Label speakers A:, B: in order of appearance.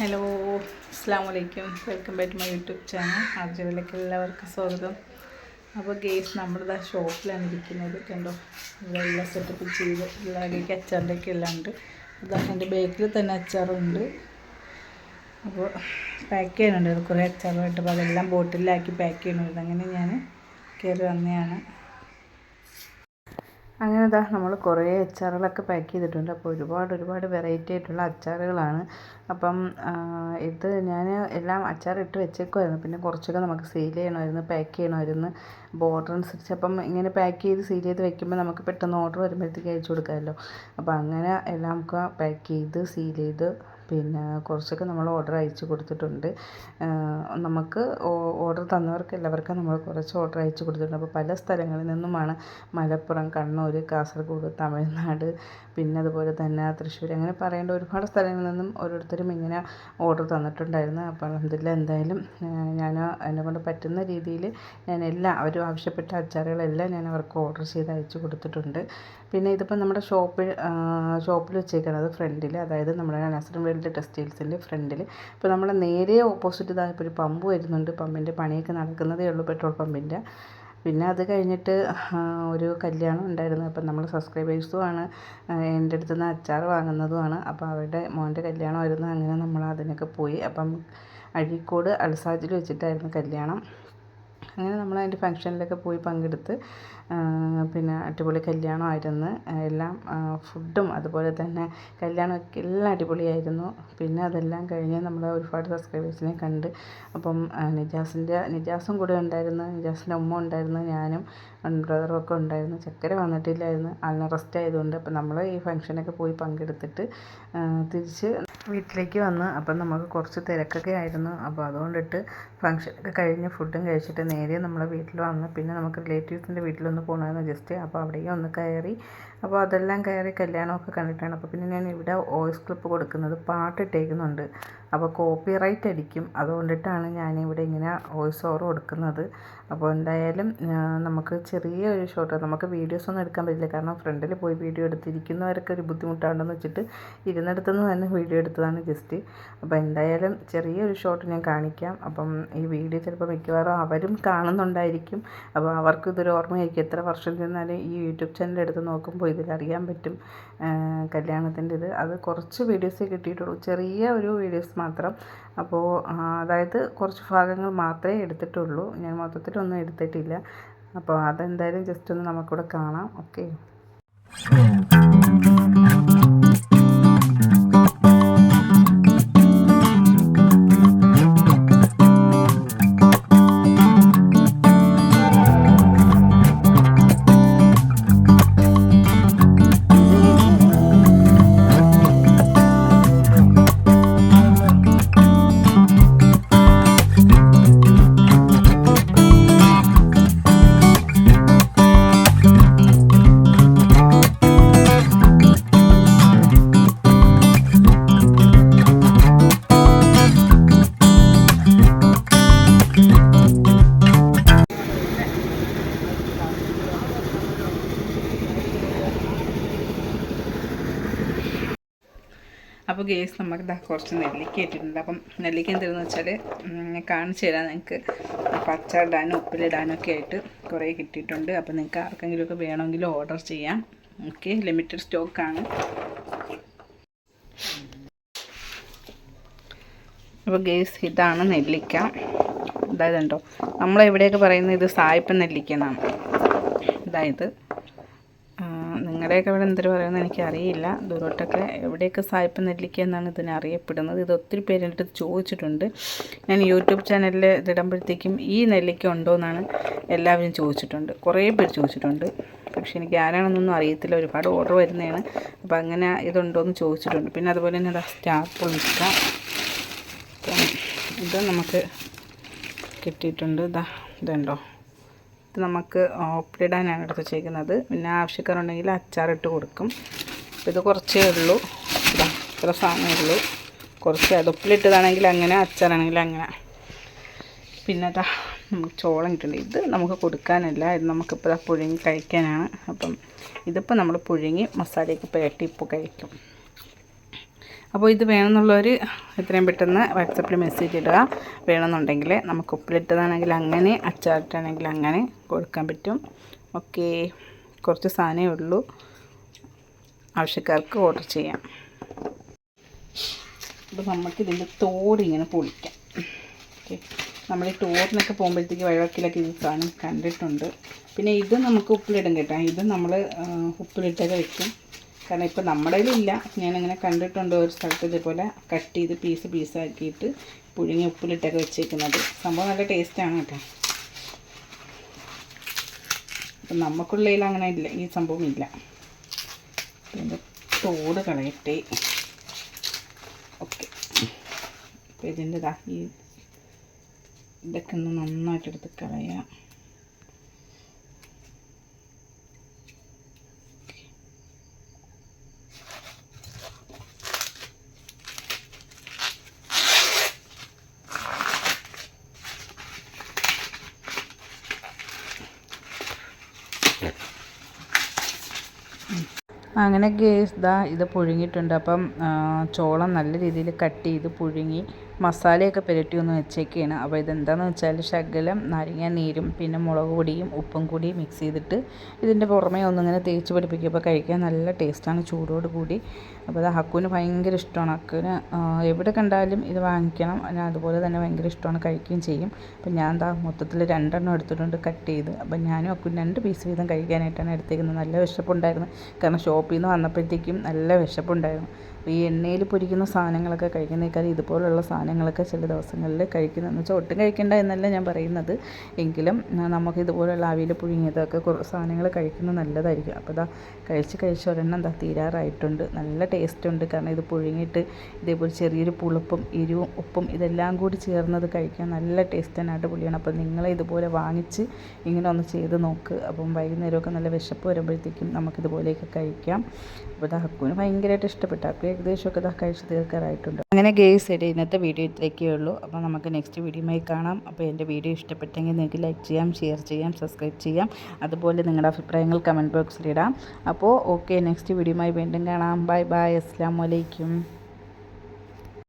A: Hello അസ്സാം വലൈക്കും welcome back to my YouTube channel. ആർജവിലേക്ക് എല്ലാവർക്കും സ്വാഗതം. അപ്പോൾ ഗെയ്സ് നമ്മളിതാ ഷോപ്പിലാണ് ഇരിക്കുന്നത്. കണ്ടോ? ഇവിടെ എല്ലാം സെറ്റപ്പ് ചെയ്ത് എല്ലാവരുടെയൊക്കെ അച്ചാറിന്റെയൊക്കെ എല്ലാം ഉണ്ട്. അതാ എന്റെ ബേക്കിൽ തന്നെ അച്ചാറുണ്ട്. അപ്പോൾ പാക്ക് ചെയ്യാനുണ്ട് കുറേ അച്ചാറുമായിട്ട്. അപ്പോൾ അതെല്ലാം ബോട്ടിലാക്കി പാക്ക് ചെയ്യണമായിരുന്നു. അങ്ങനെ ഞാൻ കയറി വന്നതാണ്. അങ്ങനെ ഇതാ നമ്മൾ കുറേ അച്ചാറുകളൊക്കെ പാക്ക് ചെയ്തിട്ടുണ്ട്. അപ്പോൾ ഒരുപാട് ഒരുപാട് വെറൈറ്റി ആയിട്ടുള്ള അച്ചാറുകളാണ്. അപ്പം ഇത് ഞാൻ എല്ലാം അച്ചാർ ഇട്ട് വെച്ചേക്കുമായിരുന്നു പിന്നെ കുറച്ചൊക്കെ നമുക്ക് സീൽ ചെയ്യണമായിരുന്നു പാക്ക് ചെയ്യണമായിരുന്നു. ബോർഡർ അനുസരിച്ച് അപ്പം ഇങ്ങനെ പാക്ക് ചെയ്ത് സീൽ ചെയ്ത് വെക്കുമ്പോൾ നമുക്ക് പെട്ടെന്ന് ഓർഡർ വരുമ്പോഴത്തേക്ക് അയച്ചു കൊടുക്കാമല്ലോ. അപ്പം അങ്ങനെ എല്ലാം നമുക്ക് പാക്ക് ചെയ്ത് സീൽ ചെയ്ത് പിന്നെ കുറച്ചൊക്കെ നമ്മൾ ഓർഡർ അയച്ചു കൊടുത്തിട്ടുണ്ട്. നമുക്ക് ഓർഡർ തന്നവർക്ക് എല്ലാവർക്കും നമ്മൾ കുറച്ച് ഓർഡർ അയച്ചു കൊടുത്തിട്ടുണ്ട്. അപ്പോൾ പല സ്ഥലങ്ങളിൽ നിന്നുമാണ് മലപ്പുറം കണ്ണൂർ കാസർഗോഡ് തമിഴ്നാട് പിന്നെ അതുപോലെ തന്നെ തൃശ്ശൂർ അങ്ങനെ പറയേണ്ട ഒരുപാട് സ്ഥലങ്ങളിൽ നിന്നും ഓരോരുത്തരും ഇങ്ങനെ ഓർഡർ തന്നിട്ടുണ്ടായിരുന്നു. അപ്പോൾ അലഹമില്ല എന്തായാലും ഞാൻ എന്നെ കൊണ്ട് പറ്റുന്ന രീതിയിൽ ഞാൻ എല്ലാം അവർ ആവശ്യപ്പെട്ട അച്ചാറുകളെല്ലാം ഞാൻ അവർക്ക് ഓർഡർ ചെയ്ത് അയച്ചു കൊടുത്തിട്ടുണ്ട്. പിന്നെ ഇതിപ്പോൾ നമ്മുടെ ഷോപ്പിൽ ഷോപ്പിൽ വെച്ചേക്കുന്നത് ഫ്രണ്ടിൽ അതായത് നമ്മുടെ നസറിൻ വേൾഡ് ടെക്സ്റ്റൈൽസിന്റെ ഫ്രണ്ടിൽ ഇപ്പോൾ നമ്മൾ നേരെ ഓപ്പോസിറ്റ് ഇതായപ്പോൾ ഒരു പമ്പ് വരുന്നുണ്ട്. പമ്പിന്റെ പണിയൊക്കെ നടക്കുന്നതേ ഉള്ളൂ പെട്രോൾ പമ്പിന്റെ പിന്നെ അത് കഴിഞ്ഞിട്ട് ഒരു കല്യാണം ഉണ്ടായിരുന്നു. അപ്പം നമ്മൾ സബ്സ്ക്രൈബേഴ്സുമാണ് എന്റെ അടുത്ത് നിന്ന് അച്ചാർ വാങ്ങുന്നതുമാണ്. അപ്പോൾ അവരുടെ മോന്റെ കല്യാണമായിരുന്നു അങ്ങനെ നമ്മൾ അതിനൊക്കെ പോയി. അപ്പം അഴീക്കോട് അൽസാജിൽ വെച്ചിട്ടായിരുന്നു കല്യാണം. അങ്ങനെ നമ്മൾ അതിന്റെ ഫംഗ്ഷനിലൊക്കെ പോയി പങ്കെടുത്ത് പിന്നെ അടിപൊളി കല്യാണമായിരുന്നു. എല്ലാം ഫുഡും അതുപോലെ തന്നെ കല്യാണമൊക്കെ എല്ലാം അടിപൊളിയായിരുന്നു. പിന്നെ അതെല്ലാം കഴിഞ്ഞ് നമ്മൾ ഒരുപാട് സബ്സ്ക്രൈബേഴ്സിനെ കണ്ട് അപ്പം നിജാസിന്റെ നിജാസും കൂടെ ഉണ്ടായിരുന്നു നിജാസിന്റെ ഉമ്മ ഉണ്ടായിരുന്നു ഞാനും ബ്രദറും ഒക്കെ ഉണ്ടായിരുന്നു. ചക്കര വന്നിട്ടില്ലായിരുന്നു. ആളിന് റെസ്റ്റ് ആയതുകൊണ്ട് അപ്പം നമ്മൾ ഈ ഫംഗ്ഷനൊക്കെ പോയി പങ്കെടുത്തിട്ട് തിരിച്ച് വീട്ടിലേക്ക് വന്ന് അപ്പം നമുക്ക് കുറച്ച് തിരക്കൊക്കെ ആയിരുന്നു. അപ്പോൾ അതുകൊണ്ടിട്ട് ഫംഗ്ഷനൊക്കെ കഴിഞ്ഞ് ഫുഡും കഴിച്ചിട്ട് നേരെ നമ്മളെ വീട്ടിൽ വന്ന് പിന്നെ നമുക്ക് റിലേറ്റീവ്സിന്റെ വീട്ടിലൊന്ന് പോകണമായിരുന്നു ജസ്റ്റ് അപ്പോൾ അവിടേക്കും ഒന്ന് കയറി. അപ്പോൾ അതെല്ലാം കയറി കല്യാണമൊക്കെ കണ്ടിട്ടാണ്. അപ്പോൾ പിന്നെ ഞാൻ ഇവിടെ വോയിസ് ക്ലിപ്പ് കൊടുക്കുന്നത് പാട്ടിട്ടേക്കുന്നുണ്ട്. അപ്പോൾ കോപ്പി റൈറ്റ് അടിക്കും. അതുകൊണ്ടിട്ടാണ് ഞാനിവിടെ ഇങ്ങനെ വോയിസ് ഓവർ കൊടുക്കുന്നത്. അപ്പോൾ എന്തായാലും നമുക്ക് ചെറിയ ഒരു ഷോട്ട് നമുക്ക് വീഡിയോസ് ഒന്നും എടുക്കാൻ പറ്റില്ല. കാരണം ഫ്രണ്ടിൽ പോയി വീഡിയോ എടുത്തിരിക്കുന്നവരൊക്കെ ഒരു ബുദ്ധിമുട്ടാണെന്ന് വെച്ചിട്ട് ഇരുന്നിടത്തുനിന്ന് തന്നെ വീഡിയോ എടുത്തതാണ് ജസ്റ്റ് അപ്പോൾ എന്തായാലും ചെറിയൊരു ഷോട്ട് ഞാൻ കാണിക്കാം. അപ്പം ഈ വീഡിയോ ചിലപ്പോൾ മിക്കവാറും അവരും കാണുന്നുണ്ടായിരിക്കും. അപ്പോൾ അവർക്ക് ഇതൊരു ഓർമ്മയായിരിക്കും. എത്ര വർഷം ചെന്നാലും ഈ യൂട്യൂബ് ചാനൽ എടുത്ത് നോക്കുമ്പോൾ ഇതിലറിയാൻ പറ്റും കല്യാണത്തിന്റെ ഇത് അത് കുറച്ച് വീഡിയോസേ കിട്ടിയിട്ടുള്ളൂ. ചെറിയ ഒരു വീഡിയോസ് മാത്രം. അപ്പോൾ അതായത് കുറച്ച് ഭാഗങ്ങൾ മാത്രമേ എടുത്തിട്ടുള്ളൂ. ഞാൻ മൊത്തത്തിലൊന്നും എടുത്തിട്ടില്ല. അപ്പോൾ അതെന്തായാലും ജസ്റ്റ് ഒന്ന് നമുക്കിവിടെ കാണാം. ഓക്കെ ഗേസ് നമുക്ക് ഇതാ കുറച്ച് നെല്ലിക്ക ഇട്ടിട്ടുണ്ട്. അപ്പം നെല്ലിക്ക എന്തെന്ന് വെച്ചാൽ കാണിച്ചു തരാം നിങ്ങൾക്ക് പച്ച അച്ചാറിടാനും ഉപ്പിലിടാനും ഒക്കെ ആയിട്ട് കുറേ കിട്ടിയിട്ടുണ്ട്. അപ്പം നിങ്ങൾക്ക് ആർക്കെങ്കിലുമൊക്കെ വേണമെങ്കിൽ ഓർഡർ ചെയ്യാം. ഓക്കെ ലിമിറ്റഡ് സ്റ്റോക്കാണ് അപ്പോൾ ഗേസ് ഇതാണ് നെല്ലിക്ക. ഇതായതുണ്ടോ നമ്മളെവിടെയൊക്കെ പറയുന്നത് ഇത് സായിപ്പ് നെല്ലിക്ക എന്നാണ് ഇതായത് ആ, നിങ്ങളുടെയൊക്കെ ഇവിടെ എന്തൊരു പറയുമെന്ന് എനിക്കറിയില്ല. ദൂരോട്ടൊക്കെ എവിടെയൊക്കെ സായിപ്പ് നെല്ലിക്ക എന്നാണ് ഇതിനെ അറിയപ്പെടുന്നത്. ഇത് ഒത്തിരി പേര് എന്റെ ചോദിച്ചിട്ടുണ്ട്. ഞാൻ യൂട്യൂബ് ചാനലിൽ ഇതിടുമ്പോഴത്തേക്കും ഈ നെല്ലിക്ക ഉണ്ടോ എന്നാണ് എല്ലാവരും ചോദിച്ചിട്ടുണ്ട്. കുറേ പേര് ചോദിച്ചിട്ടുണ്ട്. പക്ഷേ എനിക്ക് ആരാണെന്നൊന്നും അറിയത്തില്ല. ഒരുപാട് ഓർഡർ വരുന്നതാണ്. അപ്പോൾ അങ്ങനെ ഇതുണ്ടോ എന്ന് ചോദിച്ചിട്ടുണ്ട്. പിന്നെ അതുപോലെ തന്നെ ഇതാ സ്റ്റാപ്പ് അപ്പം ഇത് നമുക്ക് കിട്ടിയിട്ടുണ്ട്. ഇതാ ഇതുണ്ടോ? ഇത് നമുക്ക് ഓപ്പിലിടാനാണ് എടുത്ത് വെച്ചേക്കുന്നത് പിന്നെ ആവശ്യക്കാരുണ്ടെങ്കിൽ അച്ചാറിട്ട് കൊടുക്കും. ഇത് കുറച്ചേ ഉള്ളൂ. ഇതാ ഇത്ര സാധനമേ ഉള്ളൂ. കുറച്ച് അടുപ്പിലിട്ടതാണെങ്കിൽ അങ്ങനെ അച്ചാറാണെങ്കിൽ അങ്ങനെ. പിന്നെ അതാ നമുക്ക് ചോളം കിട്ടുന്നുണ്ട് ഇത് നമുക്ക് കൊടുക്കാനല്ല. ഇത് നമുക്കിപ്പോൾ പുഴുങ്ങി കഴിക്കാനാണ്. അപ്പം ഇതിപ്പോൾ നമ്മൾ പുഴുങ്ങി മസാലയൊക്കെ പുരട്ടി ഇപ്പോൾ കഴിക്കും. അപ്പോൾ ഇത് വേണമെന്നുള്ളവർ എത്രയും പെട്ടെന്ന് വാട്സപ്പിൽ മെസ്സേജ് ഇടുക. വേണമെന്നുണ്ടെങ്കിൽ നമുക്ക് ഉപ്പിലിട്ടതാണെങ്കിൽ അങ്ങനെ അച്ചാറിട്ടാണെങ്കിൽ അങ്ങനെ കൊടുക്കാൻ പറ്റും. ഓക്കെ. കുറച്ച് സാധനമേ ഉള്ളൂ. ആവശ്യക്കാർക്ക് ഓർഡർ ചെയ്യാം. അപ്പോൾ നമുക്ക് ഇതിന്റെ തോട് ഇങ്ങനെ പൊളിക്കാം. ഓക്കെ. നമ്മൾ ഈ ടൂറിനൊക്കെ പോകുമ്പോഴത്തേക്ക് വഴിവക്കിലൊക്കെ ഇത് സാധനം കണ്ടിട്ടുണ്ട്. പിന്നെ ഇത് നമുക്ക് ഉപ്പിലിടും കേട്ടോ. ഇത് നമ്മൾ ഉപ്പിലിട്ടൊക്കെ വെക്കും. കാരണം ഇപ്പോൾ നമ്മുടെ ഇല്ല ഞാനിങ്ങനെ കണ്ടിട്ടുണ്ട് ഒരു സ്ഥലത്ത് ഇതേപോലെ കട്ട് ചെയ്ത് പീസ് പീസാക്കിയിട്ട് പുഴുങ്ങി ഉപ്പിലിട്ടൊക്കെ വെച്ചേക്കുന്നത്. സംഭവം നല്ല ടേസ്റ്റാണ് കേട്ടോ. അപ്പം നമുക്കുള്ളതിൽ അങ്ങനെ ഇല്ല. ഈ സംഭവം ഇല്ല. പിന്നെ തോട് കളയട്ടെ. ഓക്കെ അപ്പോൾ ഇതിന്റെ ഇതാ ഈ ഇതൊക്കെ ഒന്ന് നന്നായിട്ടെടുത്ത് കളയാം. അങ്ങനെ ഗേസ് ദാ ഇത് പുഴുങ്ങിയിട്ടുണ്ട്. അപ്പം ചോളം നല്ല രീതിയിൽ കട്ട് ചെയ്ത് പുഴുങ്ങി മസാലയൊക്കെ പുരട്ടി ഒന്ന് വെച്ചേക്കാണ്. അപ്പോൾ ഇതെന്താണെന്ന് വെച്ചാൽ ശകലം നാരങ്ങ നീരും പിന്നെ മുളക് പൊടിയും ഉപ്പും കൂടി മിക്സ് ചെയ്തിട്ട് ഇതിന്റെ പുറമേ ഒന്നിങ്ങനെ തേച്ച് പിടിപ്പിക്കുമ്പോൾ കഴിക്കാൻ നല്ല ടേസ്റ്റാണ് ചൂടോട് കൂടി. അപ്പോൾ അത് ഹക്കുവിന് ഭയങ്കര ഇഷ്ടമാണ്. ഹക്കുവിന് എവിടെ കണ്ടാലും ഇത് വാങ്ങിക്കണം. അതുപോലെ തന്നെ ഭയങ്കര ഇഷ്ടമാണ് കഴിക്കുകയും ചെയ്യും. അപ്പോൾ ഞാൻ എന്താ മൊത്തത്തിൽ രണ്ടെണ്ണം എടുത്തിട്ടുണ്ട് കട്ട് ചെയ്ത്. അപ്പോൾ ഞാനും ഹക്കുവിന് രണ്ട് പീസ് വീതം കഴിക്കാനായിട്ടാണ് എടുത്തേക്കുന്നത്. നല്ല വിശപ്പുണ്ടായിരുന്നു. കാരണം ഷോപ്പിൽ നിന്ന് വന്നപ്പോഴത്തേക്കും നല്ല വിശപ്പുണ്ടായിരുന്നു. അപ്പോൾ ഈ എണ്ണയിൽ പൊരിക്കുന്ന സാധനങ്ങളൊക്കെ കഴിക്കുന്നേക്കാൾ ഇതുപോലുള്ള സാധനങ്ങളൊക്കെ ചില ദിവസങ്ങളിൽ കഴിക്കുന്നതെന്ന് വെച്ചാൽ ഒട്ടും കഴിക്കേണ്ട എന്നല്ല ഞാൻ പറയുന്നത്. എങ്കിലും നമുക്ക് ഇതുപോലുള്ള ആവിയിൽ പുഴുങ്ങിയതൊക്കെ സാധനങ്ങൾ കഴിക്കുന്നത് നല്ലതായിരിക്കും. അപ്പോൾ ഇതാ കഴിച്ച് കഴിച്ച് ഒരെണ്ണം എന്താ തീരാറായിട്ടുണ്ട്. നല്ല ടേസ്റ്റ് ഉണ്ട്. കാരണം ഇത് പുഴുങ്ങിയിട്ട് ഇതേപോലെ ചെറിയൊരു പുളിപ്പും എരിവും ഉപ്പും ഇതെല്ലാം കൂടി ചേർന്നത് കഴിക്കാൻ നല്ല ടേസ്റ്റാണ് അടിപൊളിയാണ്. അപ്പോൾ നിങ്ങൾ ഇതുപോലെ വാങ്ങിച്ച് ഇങ്ങനെ ഒന്ന് ചെയ്ത് നോക്ക്. അപ്പം വൈകുന്നേരമൊക്കെ നല്ല വിശപ്പ് വരുമ്പോഴത്തേക്കും നമുക്കിതുപോലെയൊക്കെ കഴിക്കാം. അപ്പോൾ ഇത് ഹക്കുവിന് ഭയങ്കരമായിട്ട് ഇഷ്ടപ്പെട്ടു. ഏകദേശമൊക്കെ ഇതാ കഴിച്ച് തീർക്കാറായിട്ടുണ്ട്. അങ്ങനെ ഗേസ് ഇടയിൽ ഇന്നത്തെ വീഡിയോ ഇത്രയൊക്കെ ഉള്ളൂ. അപ്പോൾ നമുക്ക് നെക്സ്റ്റ് വീഡിയോയുമായി കാണാം. അപ്പോൾ എന്റെ വീഡിയോ ഇഷ്ടപ്പെട്ടെങ്കിൽ നിങ്ങൾക്ക് ലൈക്ക് ചെയ്യാം ഷെയർ ചെയ്യാം സബ്സ്ക്രൈബ് ചെയ്യാം. അതുപോലെ നിങ്ങളുടെ അഭിപ്രായങ്ങൾ കമന്റ് ബോക്സിലിടാം അപ്പോൾ ഓക്കെ നെക്സ്റ്റ് വീഡിയോയുമായി വീണ്ടും കാണാം. ബൈ ബൈ അസ്സാം വലൈക്കും